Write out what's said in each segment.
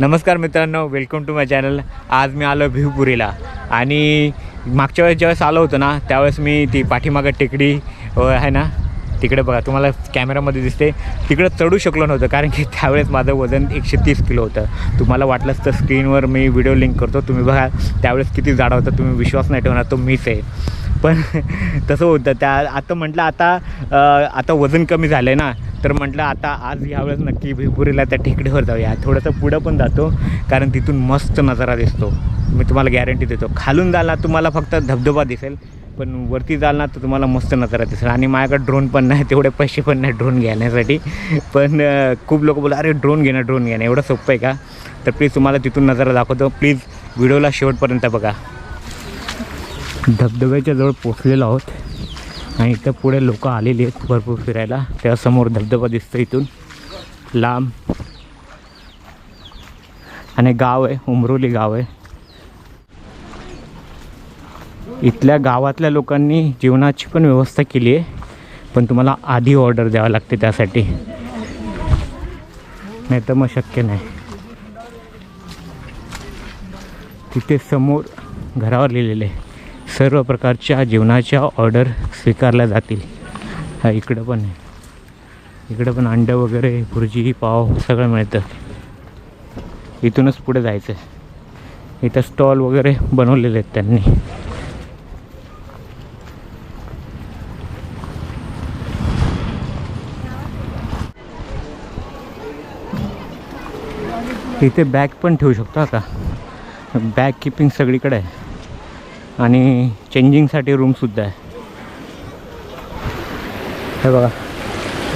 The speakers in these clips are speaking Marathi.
नमस्कार मित्रांनो वेलकम टू माय चॅनल आज मी आलो भिवपुरीला. आणि मागच्या वेळेस ज्यावेळेस आलो होतो ना त्यावेळेस मी ती पाठीमागं टेकडी आहे ना तिकडे बघा तुम्हाला कॅमेरामध्ये दिसते. तिकडं चढू शकलो नव्हतं कारण की त्यावेळेस माझं वजन एकशे तीस किलो होतं. तुम्हाला वाटलंच तर स्क्रीनवर मी व्हिडिओ लिंक करतो तुम्ही बघा त्यावेळेस किती जाडा होता तुम्ही विश्वास नाही ठेवणार तो मीच आहे. पण तसं होतं त्या आता म्हटलं आता आता वजन कमी झालं आहे ना तर म्हटलं आता आज यावेळेस नक्की भिपुरीला त्या टेकडीवर जाऊया. थोडंसं पुढं पण जातो कारण तिथून मस्त नजारा दिसतो. मी तुम्हाला गॅरंटी देतो. खालून जाल ना तुम्हाला फक्त धबधबा दिसेल पण वरती जाल ना तर तुम्हाला मस्त नजारा दिसेल. आणि माझ्याकडे ड्रोन पण नाही तेवढे पैसे पण नाही ड्रोन घेण्यासाठी. पण खूप लोक बोला अरे ड्रोन घेणं ड्रोन घेणं एवढं सोपं आहे का? तर प्लीज तुम्हाला तिथून नजारा दाखवतो. प्लीज व्हिडिओला शेवटपर्यंत बघा. धबधब्याच्या जवळ पोचलेलो आहोत. आणि इथं पुढे लोक आलेली आहेत भरपूर फिरायला. त्यासमोर धबधबा दिसतो इथून. लांब. आणि गाव आहे उमरोली गाव आहे. इथल्या गावातल्या लोकांनी जेवणाची पण व्यवस्था केली आहे पण तुम्हाला आधी ऑर्डर द्यावं लागते त्यासाठी. नाही तर मग शक्य नाही. तिथे समोर घरावर लिहिलेलं आहे. सर्व प्रकारच्या जेवणाच्या ऑर्डर स्वीकारल्या जातील. हा इकडं पण आहे. इकडं पण अंडं वगैरे भुर्जी पाव सगळं मिळतं. इथूनच पुढे जायचं आहे इथं स्टॉल वगैरे बनवलेले आहेत त्यांनी. इथे बॅग पण ठेवू शकतो आता. बॅग किपिंग सगळीकडे आहे. आणि चेंजिंगसाठी रूमसुद्धा आहे. हे बघा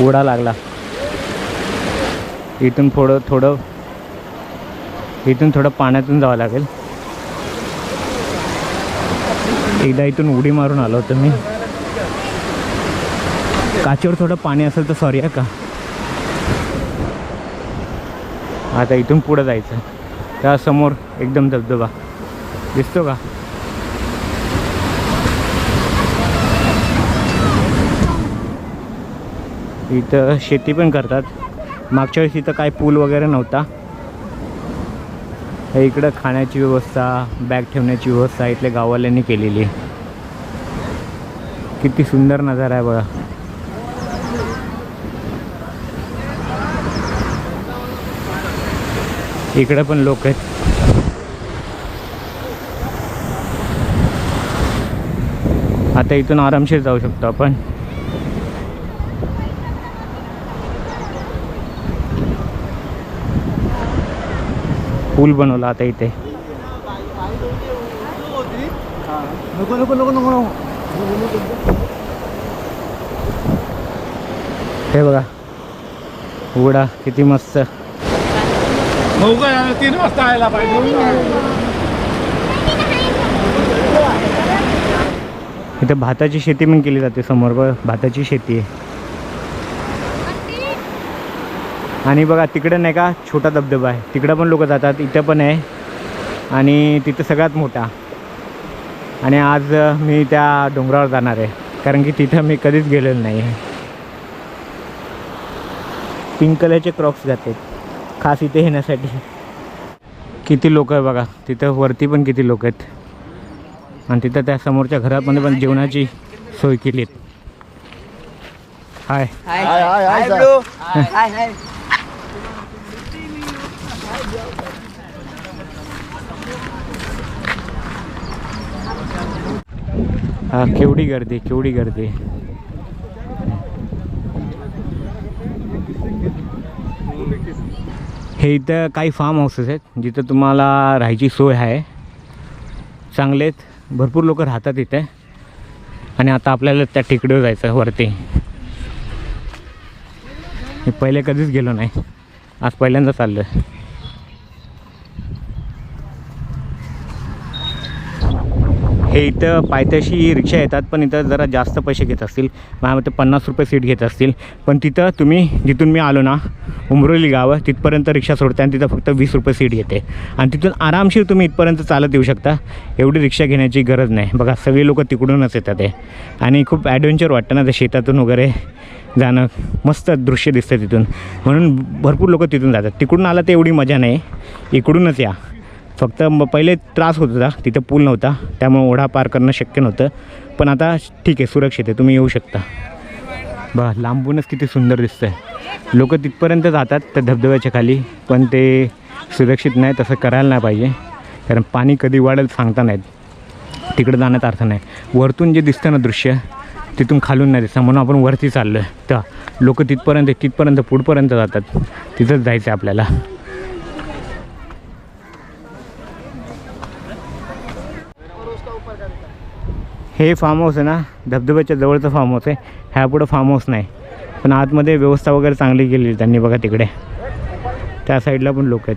उडा लागला. इथून थोडं थोडं इथून थोडं पाण्यातून जावं लागेल. एकदा इथून उडी मारून आलो होतो मी. काचेवर थोडं पाणी असेल तर सॉरी आहे का? आता इथून पुढं जायचं. त्यासमोर एकदम धबधबा. दिसतो का? इथं शेती पण करतात. मागच्या वेळेस इथं काय पूल वगैरे नव्हता. इकडं खाण्याची व्यवस्था बॅग ठेवण्याची व्यवस्था इथल्या गाववाल्यांनी केलेली. आहे किती सुंदर नजारा आहे बघा. इकडे पण लोक आहेत. आता इथून आरामशीर जाऊ शकतो आपण. पूल बनवला आता इथे. हे बघा. उघडा किती मस्त. तीन वाजता यायला पाहिजे. इथे भाताची शेती पण केली जाते समोर. भाताची शेती आहे. आणि बघा तिकडं नाही का छोटा धबधबा आहे तिकडं पण लोक जातात इथं पण आहे आणि तिथं सगळ्यात मोठा आणि आज मी त्या डोंगरावर जाणार आहे कारण की तिथं मी कधीच गेलेलो नाही आहे पिंक कलरचे क्रॉप्स जाते खास इथे येण्यासाठी किती लोक आहे बघा तिथं वरती पण किती लोक आहेत आणि तिथं त्या समोरच्या घरामध्ये पण जेवणाची सोय केली आहे हाय हाय हाय हाय ब्रो हाय हाय हा केवढी गर्दी केवढी गर्दी. हे इथं काही फार्म हाऊसेस आहेत जिथं तुम्हाला राहायची सोय आहे. चांगले आहेत भरपूर लोक राहतात इथे. आणि आता आपल्याला त्या टेकडीवर जायचं वरती. मी पहिले कधीच गेलो नाही. आज पहिल्यांदा चाललो आहे हे इथं पायथ्याशी रिक्षा येतात पण इथं जरा जास्त पैसे घेत असतील. माझ्या मते पन्नास रुपये सीट घेत असतील. पण तिथं तुम्ही जिथून मी आलो ना उमरोली गाव आहे तिथपर्यंत रिक्षा सोडते आणि तिथं फक्त वीस रुपये सीट घेते आणि तिथून आरामशीर तुम्ही इथपर्यंत चालत येऊ शकता. एवढी रिक्षा घेण्याची गरज नाही. बघा सगळे लोक तिकडूनच येतात आहे आणि खूप ॲडव्हेंचर वाटतं ना ते शेतातून वगैरे जाणं. मस्त दृश्य दिसतं तिथून. म्हणून भरपूर लोक तिथून जातात. तिकडून आला तर एवढी मजा नाही. इकडूनच या. फक्त मग पहिले त्रास होत होता तिथं पूल नव्हता त्यामुळे ओढा पार करणं शक्य नव्हतं. पण आता ठीक आहे सुरक्षित आहे तुम्ही येऊ शकता. बघा लांबूनच किती सुंदर दिसतं आहे लोक तिथपर्यंत जातात त्या धबधब्याच्या खाली पण ते सुरक्षित नाही तसं करायला नाही पाहिजे. कारण पाणी कधी वाढेल सांगता नाहीत. तिकडे जाण्यात अर्थ नाही. वरतून जे दिसतं ना दृश्य तिथून खालून नाही दिसतं. म्हणून आपण वरती चाललो आहे तर लोक तिथपर्यंत तिथपर्यंत पुढपर्यंत जातात. तिथंच जायचं आहे आपल्याला. हे फार्म हाऊस आहे ना धबधब्याच्या जवळचं फार्म हाऊस आहे. ह्या पुढं फार्म हाऊस नाही. पण आतमध्ये व्यवस्था वगैरे चांगली केली त्यांनी बघा तिकडे. त्या साईडला पण लोक आहेत.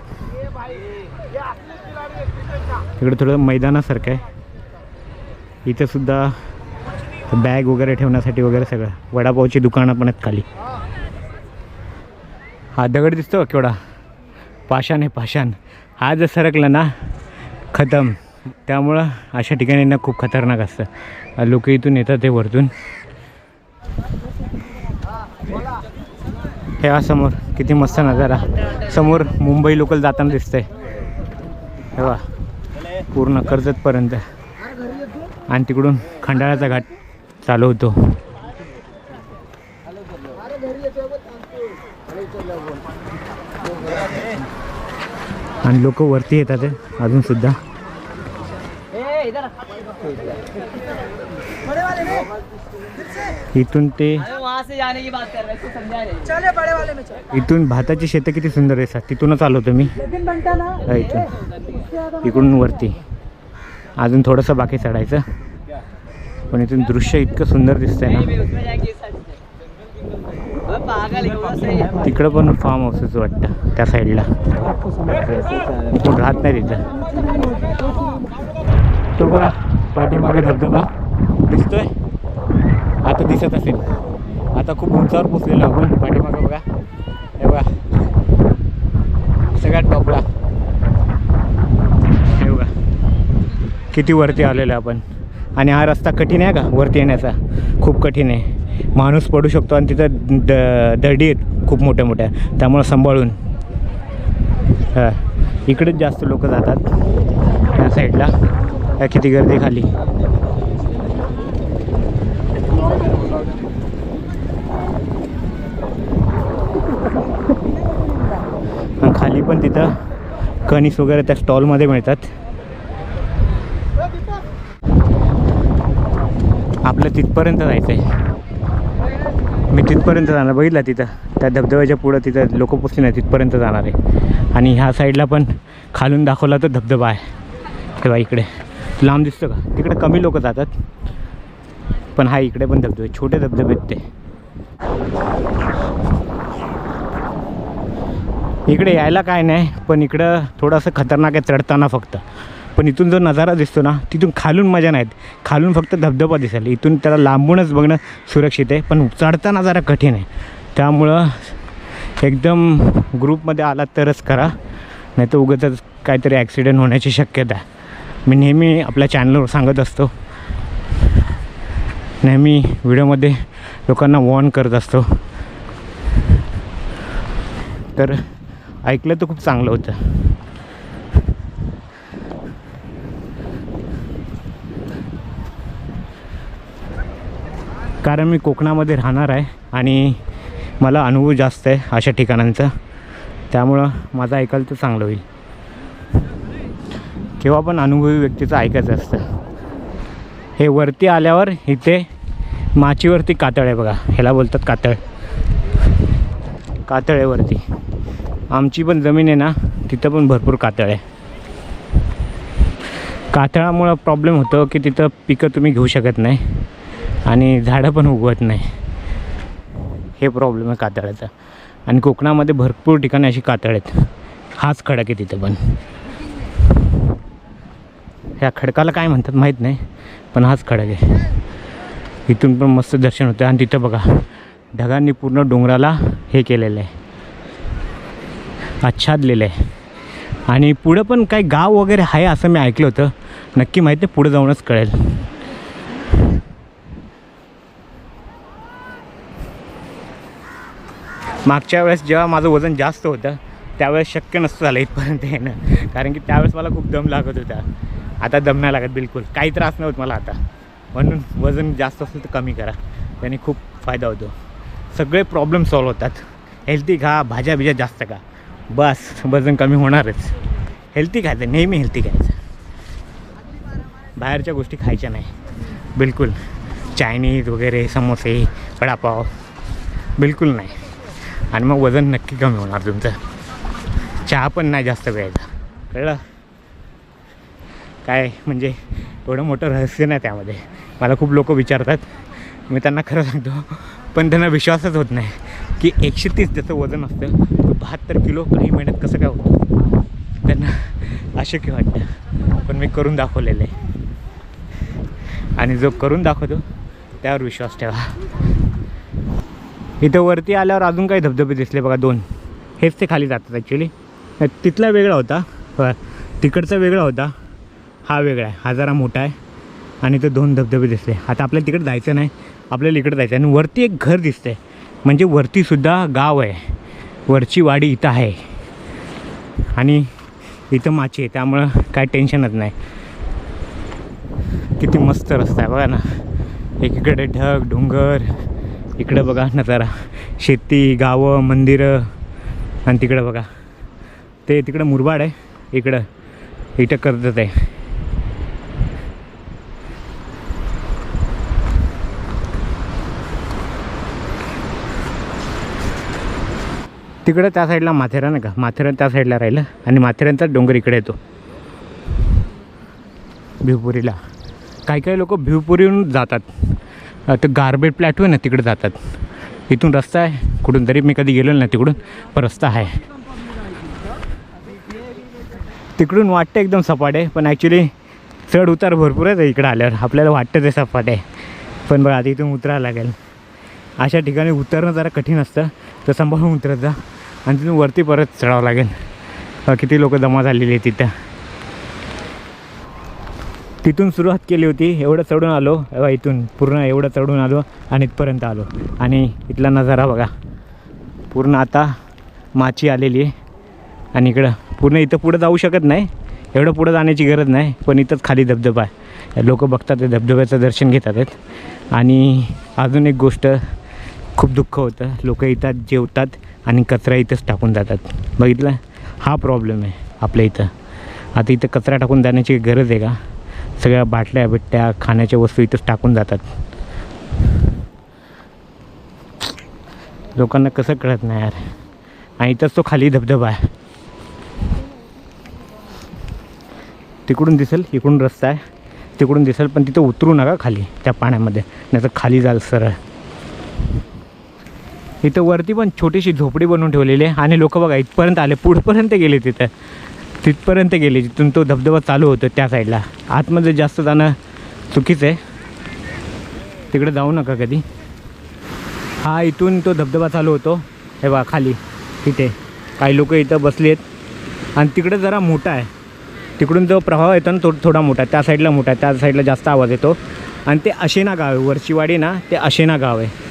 तिकडे थोडं मैदानासारखं आहे. इथं सुद्धा बॅग वगैरे ठेवण्यासाठी वगैरे सगळं. वडापावची दुकानं पण आहेत खाली. हा दगड दिसतो केवढा? पाषाण आहे पाषाण. हा जर सरकला ना खतम. त्यामुळं अशा ठिकाणी ना खूप खतरनाक असतं. लोक इथून येतात ते वरतून. हे समोर किती मस्त नजारा. समोर मुंबई लोकल जाताना दिसतंय. हे वा पूर्ण कर्जतपर्यंत. आणि तिकडून खंडाळ्याचा घाट चालू होतो. आणि लोक वरती येतात अजूनसुद्धा अजून सुद्धा. इथून ते वहाँ से जाने की बात कर रहे थे समझा रहे चले बड़े वाले में चल। इथून भाताची शेतं किती सुंदर आहे तिथूनच आलो होतो मी. लेकिन बनता ना? इथून. इकडून वरती. अजून थोडंसं बाकी चढायचं. पण इथून दृश्य इतकं सुंदर दिसतंय ना. तिकडं पण फार्म हाऊसच वाटतं त्या साईडला कोण राहत नाही तिथं. तो बघा पाठीमागे धबधबा दिसतोय? आता दिसत असेल. आता खूप उंचावर पोचलेलो आपण. पाठीमागे बघा. हे बघा. सगळ्यात टॉपला. हे बघा. किती वरती आलेलो आहे आपण. आणि हा रस्ता कठीण आहे का? वरती येण्याचा. खूप कठीण आहे. माणूस पडू शकतो आणि तिथं द दडी आहेत खूप मोठ्या मोठ्या. त्यामुळं सांभाळून. हां. इकडेच जास्त लोक जातात. या साईडला या किती गर्दी खाली. खाली पण तिथं कणीस वगैरे त्या स्टॉलमध्ये मिळतात. आपलं तिथपर्यंत जायचं आहे मी तिथपर्यंत जाणार बघितला तिथं. त्या धबधब्याच्या पुढं तिथं लोक पोचले नाही तिथपर्यंत जाणार आहे. आणि ह्या साईडला पण खालून दाखवला तर धबधबा आहे. तेव्हा इकडे. लांब दिसतं का? तिकडे कमी लोक जातात. पण हा इकडे पण धबधबे छोटे धबधबे आहेत ते. इकडे यायला काय नाही पण इकडं थोडंसं खतरनाक आहे चढताना फक्त. पण इथून जो नजारा दिसतो ना तिथून खालून मजा नाहीत खालून फक्त धबधबा दिसेल. इथून त्याला लांबूनच बघणं सुरक्षित आहे पण चढताना जरा कठीण आहे. त्यामुळं एकदम ग्रुपमध्ये आलात तरच करा. नाही तर उगाचच काहीतरी ॲक्सिडेंट होण्याची शक्यता आहे. मी नेहमी आपल्या चॅनलवर सांगत असतो. नेहमी व्हिडिओमध्ये लोकांना वॉर्न करत असतो. तर ऐकलं तर खूप चांगलं होतं. कारण मी कोकणामध्ये राहणार आहे आणि मला अनुभव जास्त आहे अशा ठिकाणांचा. त्यामुळं माझं ऐकायला तर चांगलं होईल. केव्हा पण अनुभवी व्यक्तीचं ऐकायचं असतं. हे वरती आल्यावर इथे माचीवरती कातळ आहे बघा. ह्याला बोलतात कातळ. कातळ आहे वरती. आमची पण जमीन आहे ना तिथं पण भरपूर कातळ आहे. कातळामुळं प्रॉब्लेम होतो की तिथं पिकं तुम्ही घेऊ शकत नाही आणि झाडं पण उगवत नाही. हे प्रॉब्लेम आहे कातळाचा. आणि कोकणामध्ये भरपूर ठिकाणी अशी कातळ आहेत. हाच खडक आहे तिथं पण. ह्या खडकाला काय म्हणतात माहीत नाही पण हाच खडक आहे. इथून पण मस्त दर्शन होतं आणि तिथं बघा ढगांनी पूर्ण डोंगराला हे केलेलं आहे. आच्छादलेलं आहे. आणि पुढं पण काही गाव वगैरे आहे असं मी ऐकलं होतं. नक्की माहीत नाही पुढं जाऊनच कळेल. मागच्या वेळेस जेव्हा माझं वजन जास्त होतं त्यावेळेस शक्य नसतं झालं इथपर्यंत येणं. कारण की त्यावेळेस मला खूप दम लागत होता. आता दम नाही लागत बिलकुल. काही त्रास नाही होत मला आता. म्हणून वजन जास्त असेल तर कमी करा. त्याने खूप फायदा होतो. सगळे प्रॉब्लेम सॉल्व होतात. हेल्दी खा भाज्या बिज्या जास्त खा. बस वजन कमी होणारच. हेल्दी खायचं नेहमी हेल्दी खायचं. बाहेरच्या गोष्टी खायच्या नाही. बिलकुल. चायनीज वगैरे समोसे वडापाव. बिलकुल नाही. आणि मग वजन नक्की कमी होणार तुमचं. चहा पण नाही जास्त प्यायचा. कळलं? काय म्हणजे एवढं मोठं रहस्य नाही त्यामध्ये. मला खूप लोक विचारतात. मी त्यांना खरं सांगतो पण त्यांना विश्वासच होत नाही की एकशे तीस जसं वजन असतं बहात्तर किलो काही महिन्यात कसं काय होतं? त्यांना अशक्य वाटतं. पण मी करून दाखवलेलं आहे. आणि जो करून दाखवतो त्यावर विश्वास ठेवा. इथं वरती आल्यावर अजून काही धबधबे दिसले बघा दोन. हेच ते खाली जातात ॲक्च्युली तिथला वेगळा होता तिकडचा वेगळा होता. हा वेगळा आहे. हा जरा मोठा आहे. आणि इथं दोन धबधबे दिसले. आता आपल्याला तिकडे जायचं नाही. आपल्याला इकडे जायचं आहे. आणि वरती एक घर दिसतंय. म्हणजे वरतीसुद्धा गाव आहे. वरची वाडी इथं आहे. आणि इथं माची आहे. त्यामुळं काय टेन्शनच नाही. किती मस्त रस्ता आहे. बघा ना. एकीकडे ढग डोंगर. इकडं बघा नजारा शेती गावं मंदिरं. आणि तिकडं बघा. ते तिकडं मुरबाड आहे. इकडं. इथं कर्जत आहे. तिकडं त्या साईडला माथेरान आहे का? माथेरान त्या साईडला राहिलं आणि माथेरानचा डोंगर इकडे येतो. भिवपुरीला. काही काही लोक भिवपुरीहून जातात. तर ते गार्बेज प्लॅटू आहे ना तिकडे जातात. इथून रस्ता आहे. कुठून तरी मी कधी गेलो नाही तिकडून पण रस्ता आहे. तिकडून वाटतं एकदम सपाट आहे पण ॲक्च्युली चढ उतार भरपूर आहे इकडं आल्यावर. आपल्याला वाटतं ते सपाट. आहे पण बघा आधी इथून उतरावं लागेल. अशा ठिकाणी उतरणं जरा कठीण असतं. तर सांभाळून उतरत जा. आणि तिथून वरती परत चढावं लागेल. किती लोक जमा झालेली आहे तिथं. तिथून सुरुवात केली होती एवढं चढून आलो. इथून पूर्ण एवढं चढून आलो आणि इथपर्यंत आलो. आणि इथला नजारा बघा. पूर्ण आता माची आलेली आहे. आणि इकडं पूर्ण इथं पुढं जाऊ शकत नाही. एवढं पुढं जाण्याची गरज नाही पण इथंच खाली धबधबा आहे. लोक बघतात ते धबधब्याचं दर्शन घेतात आहेत. आणि अजून एक गोष्ट खूप दुःख होतं. लोक इथं जेवतात. आणि कचरा इथंच टाकून जातात. बघितलं? हा प्रॉब्लेम आहे आपल्या इथं. आता इथं कचरा टाकून जाण्याची गरज आहे का? सगळ्या बाटल्या बिट्ट्या खाण्याच्या वस्तू इथंच टाकून जातात. लोकांना कसं कळत नाही यार. आणि इथंच तो खाली धबधबा आहे. तिकडून दिसेल इकडून रस्ता आहे. तिकडून दिसेल पण तिथं उतरू नका खाली त्या पाण्यामध्ये. नाही तर खाली जाल सरळ. इथं वरती पण छोटीशी झोपडी बनवून ठेवलेली आहे. आणि लोक बघा इथपर्यंत आले पुढपर्यंत गेले तिथं. तिथपर्यंत गेले जिथून तो धबधबा चालू होतो त्या साईडला. आतमध्ये जास्त जाणं चुकीचं आहे. तिकडे जाऊ नका कधी. हा इथून तो धबधबा चालू होतो. हे बा खाली. तिथे काही लोक इथं बसले आहेत. आणि तिकडे जरा मोठा आहे. तिकडून जो प्रवाह येतो ना तो थोडा मोठा आहे. त्या साईडला मोठा आहे. त्या साईडला जास्त आवाज येतो. आणि ते अशेना गाव आहे. वरचीवाडी ना ते अशेना गाव आहे.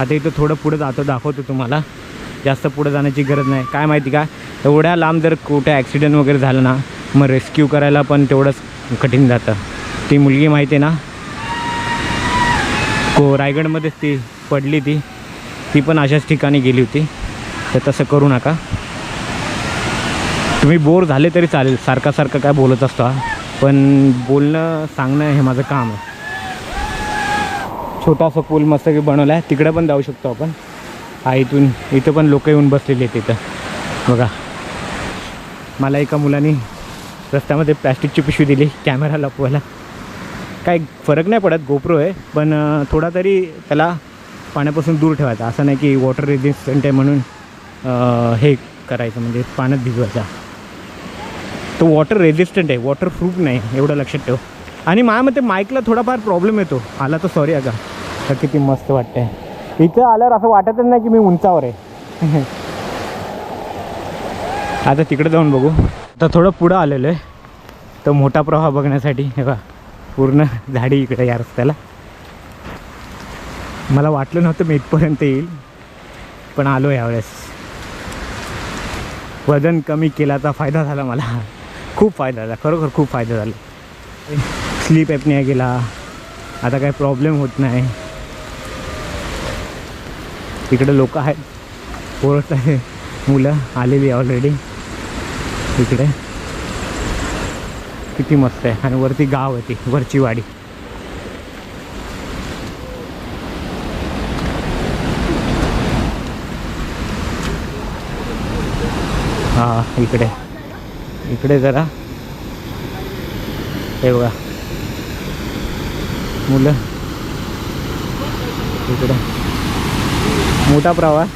आता इथं थोडं पुढं जातो दाखवतो तुम्हाला. जास्त पुढं जाण्याची गरज नाही. काय माहिती का? एवढ्या लांब जर कुठे ॲक्सिडेंट वगैरे झालं ना मग रेस्क्यू करायला पण तेवढंच कठीण जातं. ती मुलगी माहिती आहे ना? को रायगडमध्येच ती पडली ती. ती पण अशाच ठिकाणी गेली होती. तर तसं करू नका. तुम्ही बोर झाले तरी चालेल. सारखा सारखं काय बोलत असतो. पण बोलणं सांगणं हे माझं काम आहे. छोटासा पूल मस्त बनवला आहे. तिकडं पण जाऊ शकतो आपण. हा इथून इथं पण लोक येऊन बसलेले आहेत तिथं बघा. मला एका मुलाने रस्त्यामध्ये प्लॅस्टिकची पिशवी दिली कॅमेरा लपवायला. काय फरक नाही पडत गोप्रो आहे पण थोडा तरी त्याला पाण्यापासून दूर ठेवायचा. असं नाही की वॉटर रेजिस्टंट आहे म्हणून हे करायचं म्हणजे पाण्यात भिजवायचा. तो वॉटर रेजिस्टंट आहे वॉटर प्रूफ नाही एवढं लक्षात ठेव. आणि माझ्या मते माईकला थोडाफार प्रॉब्लेम येतो. आला तर सॉरी अगा. तर किती मस्त वाटतंय. इथं आल्यावर असं वाटतच नाही की मी उंचावर आहे. आता तिकडे जाऊन बघू. आता थोडं पुढं आलेलं आहे. तर मोठा प्रवाह बघण्यासाठी. हे बघा पूर्ण झाडी इकडे या रस्त्याला. मला वाटलं नव्हतं मी इथपर्यंत येईल पण आलो यावेळेस. वजन कमी केल्याचा फायदा झाला मला. खूप फायदा झाला. खरोखर खूप फायदा झाला. स्लीप ॲपनिया गेला. आता काही प्रॉब्लेम होत नाही. तिकडे लोक आहेत. पोरत आहे. मुलं आलेली ऑलरेडी तिकडे किती मस्त आहे. आणि वरती गाव आहे ती. वरची वाडी. हां इकडे. इकडे जरा. हे बघा. मुलं. तिकडं मोठा प्रवास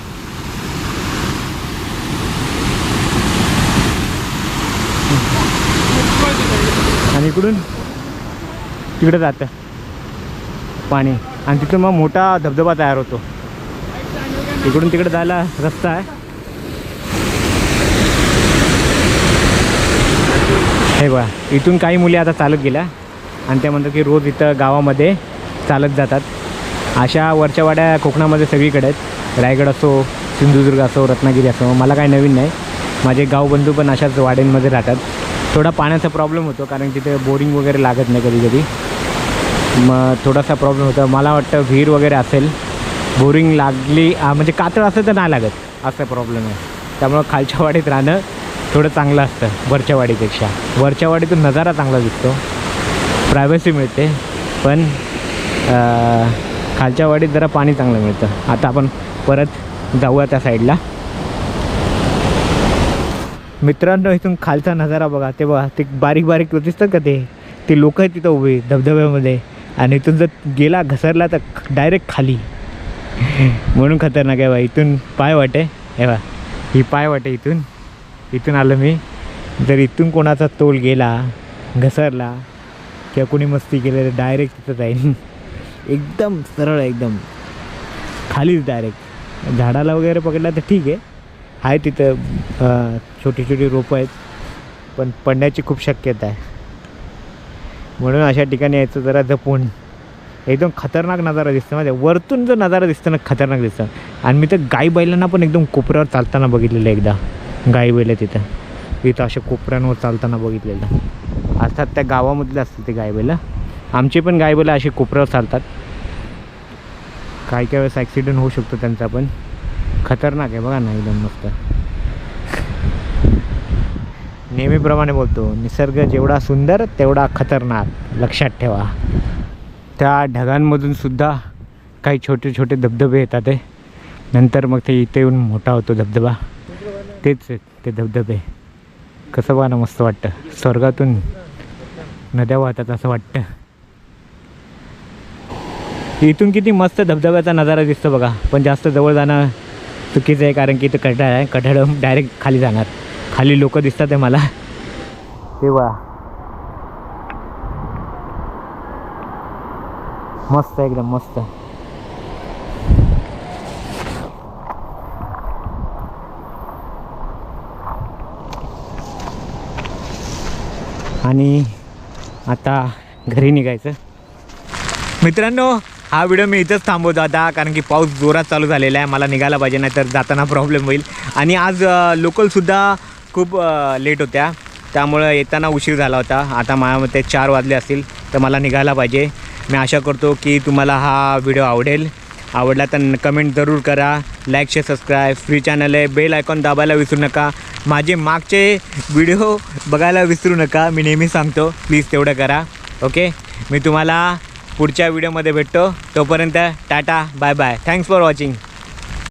आणि इकडून तिकडे जातं. पाणी. आणि तिकडून मग मोठा धबधबा तयार होतो. इकडून तिकडे जायला रस्ता आहे. हे बघा इथून काही मुली आता चालत गेल्या. आणि त्या म्हणतात की रोज इथं गावामध्ये चालत जातात. अशा वरच्या वाड्या कोकणामध्ये सगळीकडे आहेत. रायगड असो सिंधुदुर्ग असो रत्नागिरी असो मला काही नवीन नाही. माझे गावबंधू पण अशाच वाड्यांमध्ये राहतात. थोडा पाण्याचा प्रॉब्लेम होतो कारण तिथे बोरिंग वगैरे लागत नाही कधी कधी मग थोडासा प्रॉब्लेम होता. मला वाटतं विहीर वगैरे असेल. बोरिंग लागली म्हणजे कातळ असेल तर नाही लागत. असा प्रॉब्लेम आहे. त्यामुळं खालच्या वाडीत राहणं थोडं चांगलं असतं वरच्या वाडीपेक्षा. वरच्या वाडीतून नजारा चांगला दिसतो. प्रायव्हसी मिळते पण खालच्या वाडीत जरा पाणी चांगलं मिळतं. आता आपण परत जाऊया त्या साईडला मित्रांनो इथून खालचा नजारा बघा. ते बघा ते बारीक बारीक दिसतं का ते? ते लोक आहेत तिथं उभे धबधब्यामध्ये. आणि इथून जर गेला घसरला तर डायरेक्ट खाली. म्हणून खतरनाक आहे बा इथून पाय वाटे. हे बा ही पाय वाटे इथून. इथून आलं मी. जर इथून कोणाचा तोल गेला घसरला किंवा कोणी मस्ती केलेलं तर डायरेक्ट तिथं जाईल. एकदम सरळ आहे एकदम. खालीच डायरेक्ट झाडाला वगैरे पकडला तर ठीक आहे. आहे तिथं छोटी छोटी रोपं आहेत. पण पडण्याची खूप शक्यता आहे. म्हणून अशा ठिकाणी यायचं जरा जपून. एकदम खतरनाक नजारा दिसतो. माझ्या वरतून जो नजारा दिसतो ना खतरनाक दिसतं. आणि मी तर गाई बैलांना पण एकदम कोपऱ्यावर चालताना बघितलेलं एकदा. गाई बैल तिथं. इथं अशा कोपऱ्यांवर चालताना बघितलेलं. असतात त्या गावामधले असतात ते गायबेला. आमचे आमची पण गायबेला असे अशी कोपऱ्यावर चालतात. काही काही वेळेस ॲक्सिडेंट होऊ शकतो त्यांचा पण. खतरनाक आहे बघा ना एकदम मस्त. नेहमीप्रमाणे बोलतो निसर्ग जेवढा सुंदर तेवढा खतरनाक. लक्षात ठेवा. त्या ढगांमधून सुद्धा काही छोटे छोटे धबधबे येतात ते नंतर मग ते इथे येऊन मोठा होतो धबधबा. तेच आहेत ते धबधबे. कसं बघा ना मस्त वाटतं. स्वर्गातून नद्या वाहतात असं वाटतं. इथून किती मस्त धबधब्याचा नजारा दिसतो बघा. पण जास्त जवळ जाणं चुकीचं आहे कारण की इथं कठाळ आहे. कठाळ डायरेक्ट खाली जाणार. खाली लोक दिसतात आहे मला. तेव्हा मस्त एकदम मस्त. आणि आता घरी निघायचं. मित्रांनो हा व्हिडिओ मी इथंच थांबवतो आता कारण की पाऊस जोरात चालू झालेला आहे मला निघायला पाहिजे नाही तर जाताना प्रॉब्लेम होईल. आणि आज लोकलसुद्धा खूप लेट होत्या त्यामुळं येताना उशीर झाला होता. आता माझ्या मते चार वाजले असतील तर मला निघायला पाहिजे. मी आशा करतो की तुम्हाला हा व्हिडिओ आवडेल. आवडला तर कमेंट जरूर करा. Like share subscribe free channel आहे. बेल आयकॉन दाबायला विसरू नका. माझे मागचे व्हिडिओ बघायला विसरू नका. मी नेहमी सांगतो प्लीज तेवढं करा. ओके मी तुम्हाला पुढच्या व्हिडिओमध्ये भेटतो. तोपर्यंत tata bye bye thanks for watching